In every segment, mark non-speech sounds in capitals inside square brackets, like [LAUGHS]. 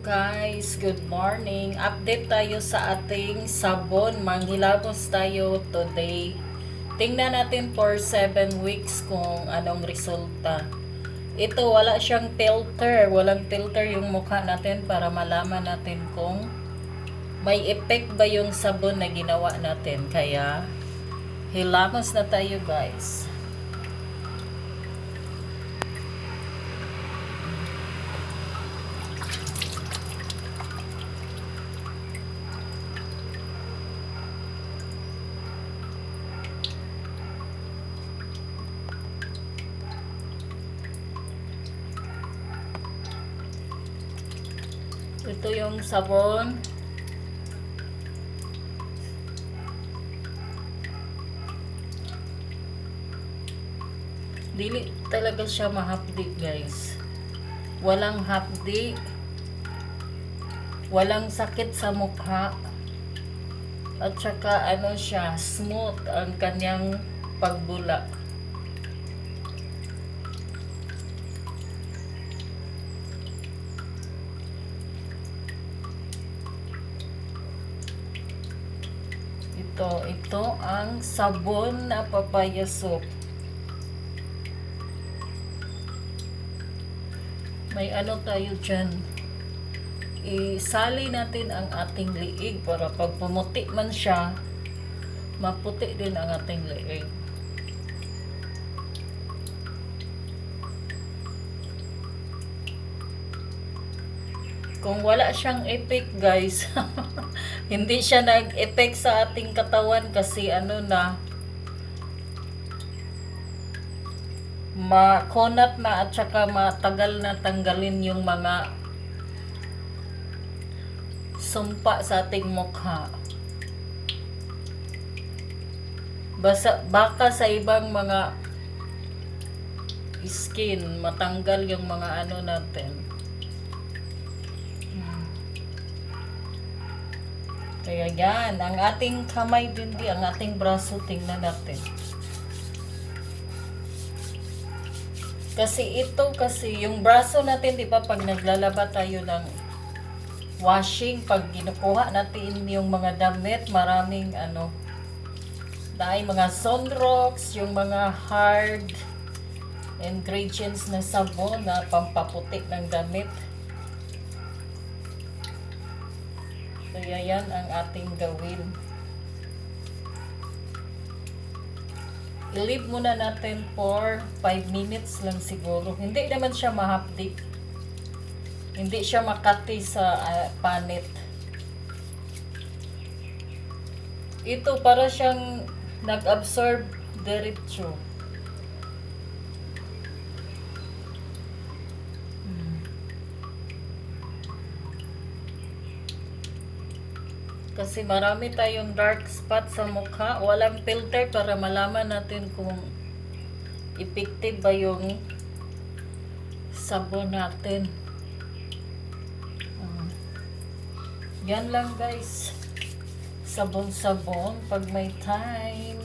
guys, good morning. Update tayo sa ating sabon. Manghilabos tayo today. Tingnan natin for 7 weeks kung anong resulta. Ito, wala siyang filter. Walang filter yung mukha natin para malaman natin kung may effect ba yung sabon na ginawa natin. Kaya, hilamos na tayo guys. Ito yung sabon. Dili talaga siya mahapdi, guys. Walang hapdi. Walang sakit sa mukha. At saka ano siya, smooth ang kanyang pagbula. Ito, ito ang sabon na papaya soap. May ano tayo dyan. Isali natin ang ating liig para pag pumuti man siya, maputi din ang ating liig. Kung wala siyang effect guys, [LAUGHS] hindi siya nag-effect sa ating katawan kasi ano na, makonat na at saka matagal na tanggalin yung mga sumpa sa ating mukha. Basa, baka sa ibang mga skin, matanggal yung mga ano natin. Kaya yan, ang ating kamay din di, ang ating braso, tingnan natin. Kasi ito kasi, yung braso natin, di ba, pag naglalaba tayo ng washing, pag ginukuha natin yung mga damit, maraming ano, dahil mga sunrocks, yung mga hard ingredients na sabon na pampaputi ng damit. Kaya yan ang ating gawin. I-leave muna natin for 5 minutes lang siguro. Hindi naman siya mahapdi. Hindi siya makati sa ah, panit. Ito para siyang nag-absorb diretso. Kasi marami tayong dark spot sa mukha. Walang filter para malaman natin kung effective ba yung sabon natin. Ah. yan lang guys. Sabon-sabon pag may time.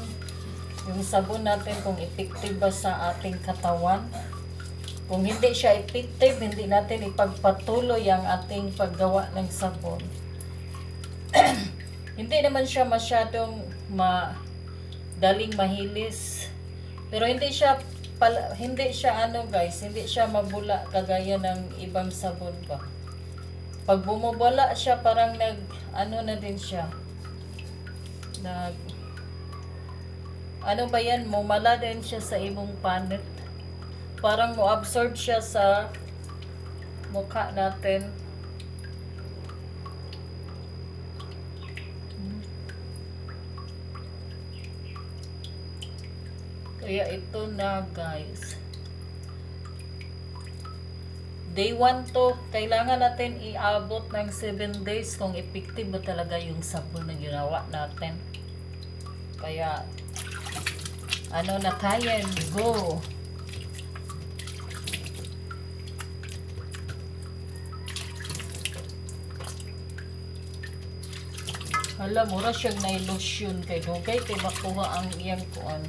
Yung sabon natin kung effective ba sa ating katawan. Kung hindi siya effective, hindi natin ipagpatuloy ang ating paggawa ng sabon. [CLEARS THROAT] hindi naman siya masyadong madaling mahilis. Pero hindi siya pala, hindi siya ano guys, hindi siya mabula kagaya ng ibang sabon ba. Pag bumubula siya parang nag ano na din siya. Nag ano ba yan? Mumala din siya sa imong panit. Parang mo-absorb siya sa mukha natin. Kaya ito na guys. Day 1 to, kailangan natin iabot ng 7 days kung effective ba talaga yung sabon na ginawa natin. Kaya, ano na tayo, go! Hala, mura siyang na-illusion kay Dugay kay makuha ang iyang kuan.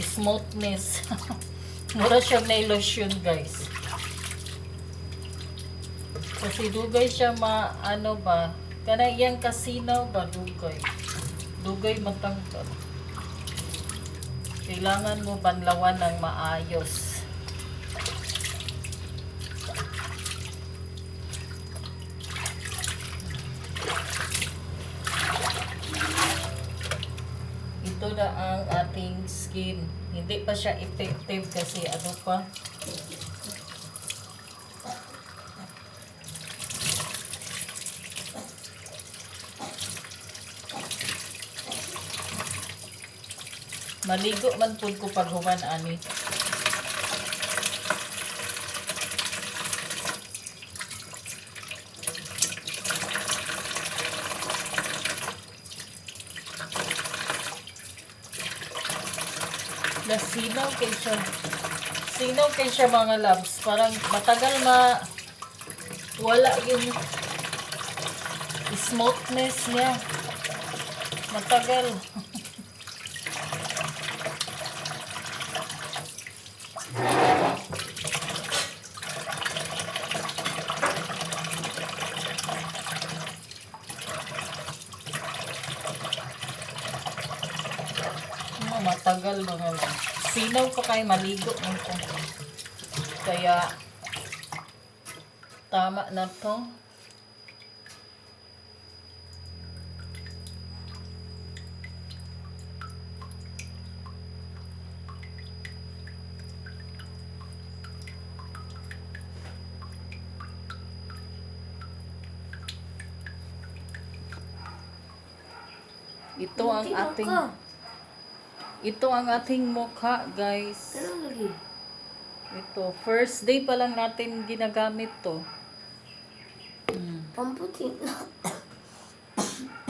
Smoothness. [LAUGHS] mura siyang na-illusion guys. Kasi dugay siya ma, ano ba, kana iyang kasinaw ba, dugay. Dugay matangkad. Kailangan mo banlawan ng maayos. Ito na ang ating skin. Hindi pa siya effective kasi ano pa, Maligo man pud ko pag human ani. Nasinaw kay siya. Sinaw kay siya mga loves. Parang matagal ma wala yung smoothness niya. Matagal. Matagal mga lang. Sinaw pa kayo maligo nito. Kaya tama na to. Ito ang ating. Ito ang ating mukha, guys. Lagi? Ito, first day pa lang natin ginagamit to. Mm. Pamputi na.